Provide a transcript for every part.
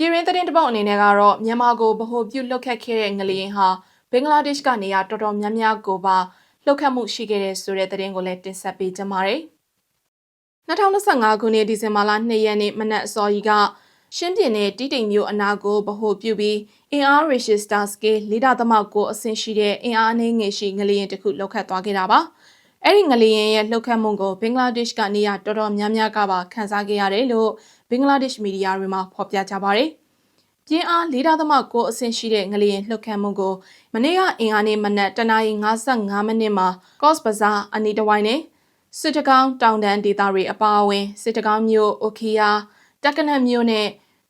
ပြည်ရင်းသတင်းတစ်ပုဒ်အနေနဲ့ကတော့မြန်မာကိုဗဟိုပြုလှုပ်ခတ်ခဲ့တဲ့ငလျင်ဟာဘင်္ဂလားဒေ့ရှ်ကနေရာတော်တော်များများကိုပါလှုပ်ခတ်မှုရှိခဲ့တဲ့ဆိုတဲ့သတင်းကိုလည်းတင်ဆက်ပေးကြပါမယ်။2025ခုနှစ်ဒီဇင်ဘာလ2ရက်နေ့မနက်အစောကြီးကရှင်းပြင်းတဲ့တီးတိမ်မျိုးအနာကိုဗဟိုပြုပြီးအင်အား register scale လေးဒါသမကိုအဆင့်ရှိတဲ့အင်အားအနည်းငယ်ရှိငလျင်တစ်ခုလှုပ်ခတ်သွားခဲ့တာပါ။အဲ့ဒီငလျင်ရဲ့လှုပ်ခတ်မှုကိုဘင်္ဂလားဒေ့ရှ်ကနေရာတော်တော်များများကပါခန်းစားခဲ့ရတယ်လို့ ဘင်္ဂလားဒေ့ရှ်မီဒီယာတွေမှာဖော်ပြကြပါတယ်။ပြင်းအား၄ဒသမကိုအဆင့်ရှိတဲ့ငလျင်လှုပ်ခတ်မှုကိုမနေ့ကအင်အားနေ့မနက်တနာရီ55မိနစ်မှာ Coast Bazar အနီးတစ်ဝိုင်းနဲ့စစ်တကောင်းတောင်တန်းဒေသတွေအပါအဝင်စစ်တကောင်းမြို့အိုခီယာတက္ကနတ်မြို့နဲ့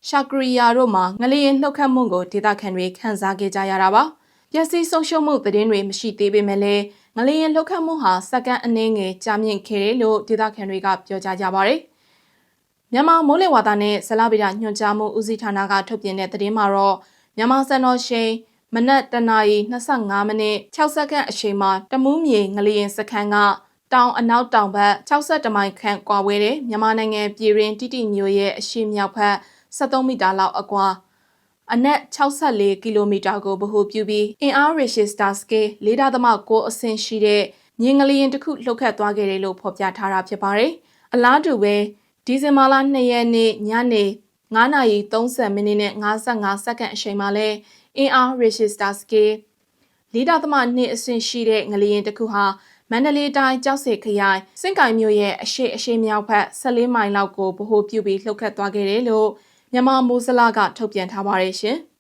ရှာကရီယာတို့မှာငလျင်လှုပ်ခတ်မှုကိုဒေသခံတွေခန်းစားခဲ့ကြရတာပါ။ပျက်စီးဆုံးရှုံးမှုသတင်းတွေမရှိသေးပေမဲ့လည်းငလျင်လှုပ်ခတ်မှုဟာစက္ကန့်အနည်းငယ်ကြာမြင့်ခဲ့တယ်လို့ဒေသခံတွေကပြောကြားကြပါတယ်။ မြန်မာမိုးလေဝသနဲ့ဇလဗေဒညွှန်ကြားမှုဦးစီးဌာနကထုတ်ပြန်တဲ့သတင်းမှာတော့မြန်မာစံတော်ချိန်မနက်တနာရီ25မိနစ်6စက္ကန့်အချိန်မှာတမူးမြေငလျင်စခန်းကတောင်အနောက်တောင်ဘက်62မိုင်ခန့်ကွာဝဲတဲ့မြန်မာနိုင်ငံပြည်ရင်းတိတိမျိုးရဲ့အရှေ့မြောက်ဘက်73မီတာလောက်အကွာအနက်64ကီလိုမီတာကိုဗဟိုပြုပြီးအင်အား register scale 4.6အဆင့်ရှိတဲ့မြင်းငလျင်တစ်ခုလှုပ်ခတ်သွားခဲ့တယ်လို့ဖော်ပြထားတာဖြစ်ပါတယ်။အလားတူပဲ ဒီဇင်ဘာလ2ရက်နေ့ညနေ9:30မိနစ်နဲ့55စက္ကန့်အချိန်မှာလဲအင်အား register scale 4.2အဆင့်ရှိတဲ့ငလျင်တစ်ခုဟာမန္တလေးတိုင်းကြောက်စေခရိုင်စင့်ကိုင်မြို့ရဲ့အရှိအရှိမြောက်ဘက်14မိုင်လောက်ကိုဗဟိုပြုပြီးလှုပ်ခတ်သွားခဲ့တယ်လို့မြန်မာမိုးစလာကထုတ်ပြန်ထားပါတယ်ရှင်။